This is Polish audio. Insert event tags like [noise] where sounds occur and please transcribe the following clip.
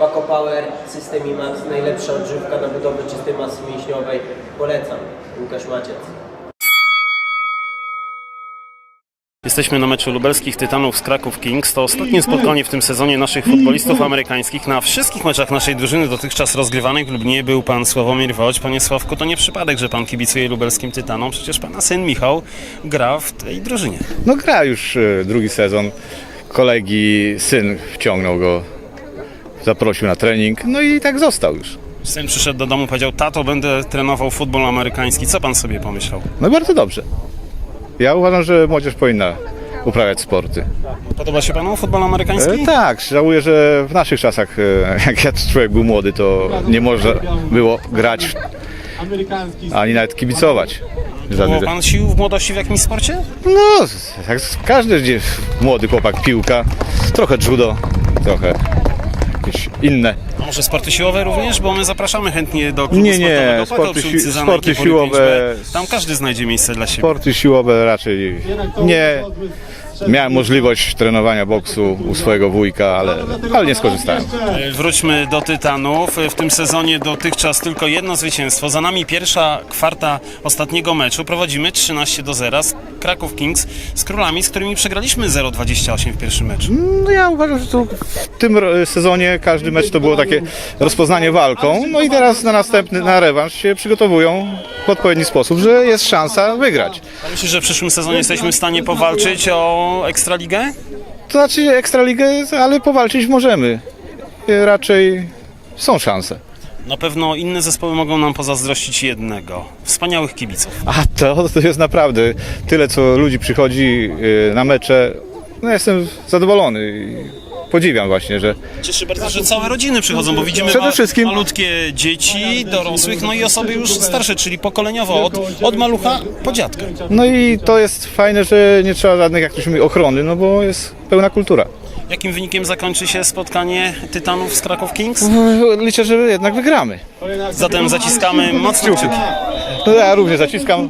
Paco Power, System IMAX, najlepsza odżywka na budowę czystej masy mięśniowej. Polecam. Łukasz Maciec. Jesteśmy na meczu lubelskich Tytanów z Kraków Kings. To ostatnie spotkanie w tym sezonie naszych futbolistów amerykańskich. Na wszystkich meczach naszej drużyny dotychczas rozgrywanych w Lublinie był pan Sławomir Woć. Panie Sławku, to nie przypadek, że pan kibicuje lubelskim Tytanom. Przecież pana syn Michał gra w tej drużynie. No gra już e, drugi sezon. Kolegi syn wciągnął go, zaprosił na trening, no i tak został już. Syn przyszedł do domu, powiedział, tato, będę trenował futbol amerykański. Co pan sobie pomyślał? No bardzo dobrze. Ja uważam, że młodzież powinna uprawiać sporty. Podoba się panu futbol amerykański? E, tak, żałuję, że w naszych czasach, e, [laughs] jak ja człowiek był młody, to nie można było grać ani nawet kibicować. Było pan sił w młodości w jakimś sporcie? No, jak każdy gdzieś młody chłopak, piłka, trochę judo, trochę jakieś inne. A może sporty siłowe również? Bo my zapraszamy chętnie do klubu Nie, nie, sportowego sporty si- sporty siłowe- 5B. Tam każdy znajdzie miejsce dla siebie. Sporty siłowe raczej nie. Miałem możliwość trenowania boksu u swojego wujka, ale, ale nie skorzystałem. E, Wróćmy do Tytanów. E, W tym sezonie dotychczas tylko jedno zwycięstwo. Za nami pierwsza kwarta ostatniego meczu. Prowadzimy 13 do 0 z Kraków Kings z królami, z którymi przegraliśmy 0-28 w pierwszym meczu. No ja uważam, że tu w tym sezonie każdy mecz to było takie rozpoznanie walką. No i teraz na następny, na rewanż się przygotowują w odpowiedni sposób, że jest szansa wygrać. A Myślisz, że w przyszłym sezonie jesteśmy w stanie powalczyć o Ekstraligę? To znaczy Ekstraligę, ale powalczyć możemy. E, Raczej są szanse. Na pewno inne zespoły mogą nam pozazdrościć jednego. Wspaniałych kibiców. A to, to jest naprawdę tyle, co ludzi przychodzi y, na mecze. No jestem zadowolony podziwiam właśnie, że Cieszy bardzo, że całe rodziny przychodzą, bo widzimy Przede ma- wszystkim- malutkie dzieci, dorosłych, no i osoby już starsze, czyli pokoleniowo, od, od malucha po dziadka. no i to jest fajne, że nie trzeba żadnych, jak to się mówi, ochrony, no bo jest pełna kultura. Jakim wynikiem zakończy się spotkanie Tytanów z Kraków Kings? Liczę, że jednak wygramy. Zatem zaciskamy mocno kciuki. No ja również zaciskam.